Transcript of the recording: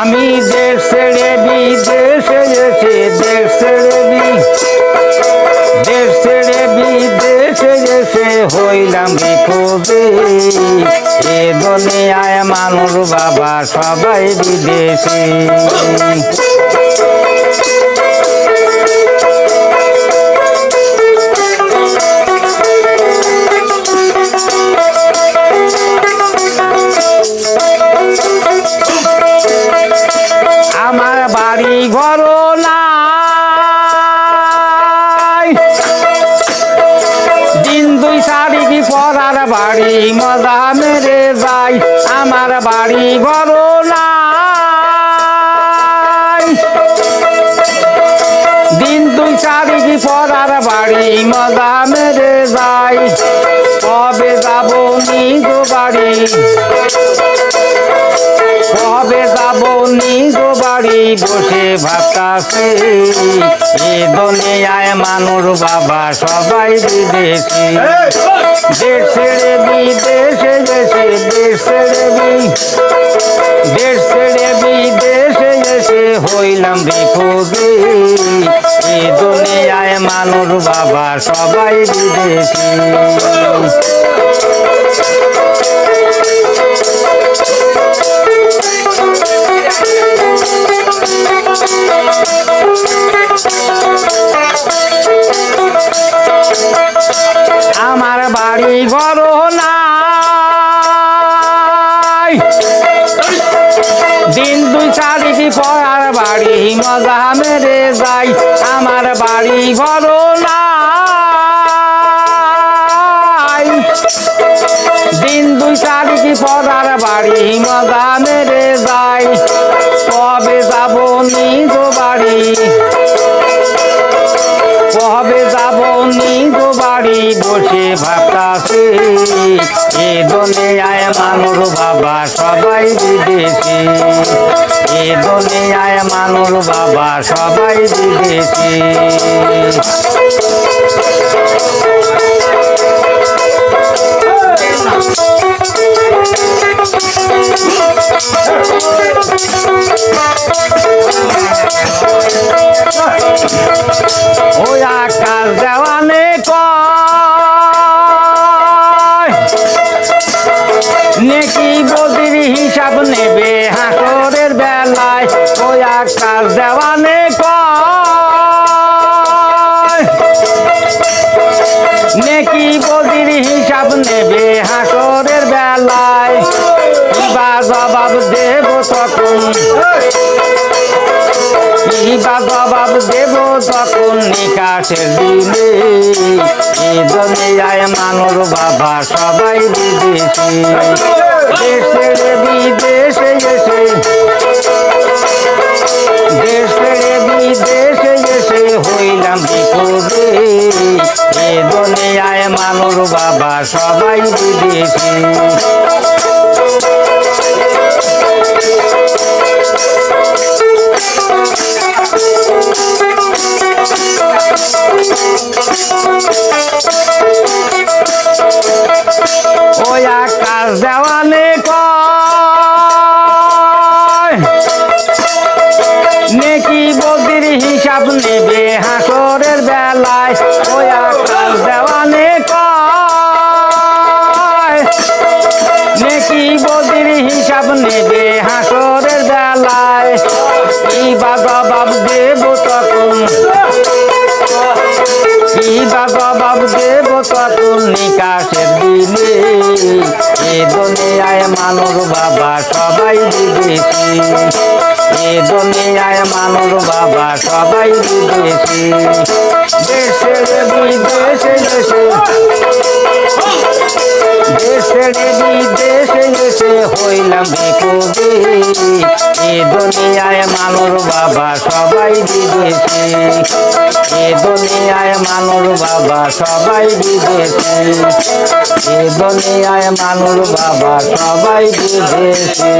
আমি দেশ ছেড়ে বিদেশে এসে দেশ ছেড়ে বি দেশ ছেড়ে বিদেশে এসে হইলাম কবি এ দুনিয়ায় মানুষ বাবা সবাই বিদেশে। দিন দুই শাড়ি কি পরার বাড়ি? মজা মেরে যাই, আমার বাড়ি ঘর নাই। দিন দুই শাড়ি কি পরার বাড়ি? মজা মেরে যাই, কবে যাব নিজ বাড়ি? বসে ভাবতাছে এ দুনিয়ায় মানুষ বাবা সবাই বিদেশি। দেশ ছেড়ে বিদেশে গেছে দেশ ছেড়ে বি- দেশ ছেড়ে বিদেশে গেছে হইলাম বিপদে। এ দুনিয়ায় মানুষ বাবা সবাই বিদেশি। চারিটি পড়ার বাড়ি মজা মেরে যাই, আমার বাড়ি ঘর দিন দুই চারিটি পড়ার বাড়ি মজা মেরে যাই, কবে যাব নিজ বাড়ি বসে ভাবতাছে। এ দুনিয়ায় মানুষ বাবা, সবাই বিদেশি। এ দুনিয়ায় মানুষ বাবা, সবাই বিদেশি। ওই আকাশ দেওয়ানে হিসাব নেবে হাসরের বেলায়, ওই আকাশ দেওয়ানে নেকি বদির হিসাব নেবে হাসরের বেলায় কিবা জবাব দেব তখন। কিবা জবাব দেব তখন নিকাশের দিনে। এই দুনিয়ায় মানুষ বাবা সবাই বিদেশি। দেশের দুনিয়ায় মানুষ বাবা, সবাই বিদেশি। ওই আকাশ দেওয়ানে নেকি বদির হিসাব নেবে হাসরের বেলায়। ওই দেব তখন নিকাশের দিনে এ দুনিয়ায় মানুষ বাবা সবাই বিদেশি এ দুনিয়ায় মানুষ বাবা সবাই বিদেশি দেশে বিদেশে দেশে দেশে বিদেশে এসে হইলাম বিপদে এ দুনিয়ায় মানুষ বাবা সবাই বিদেশে। এ দুনিয়ায় মানুষ বাবা সবাই বিদেশে। এ দুনিয়ায় মানুষ বাবা সবাই বিদেশি।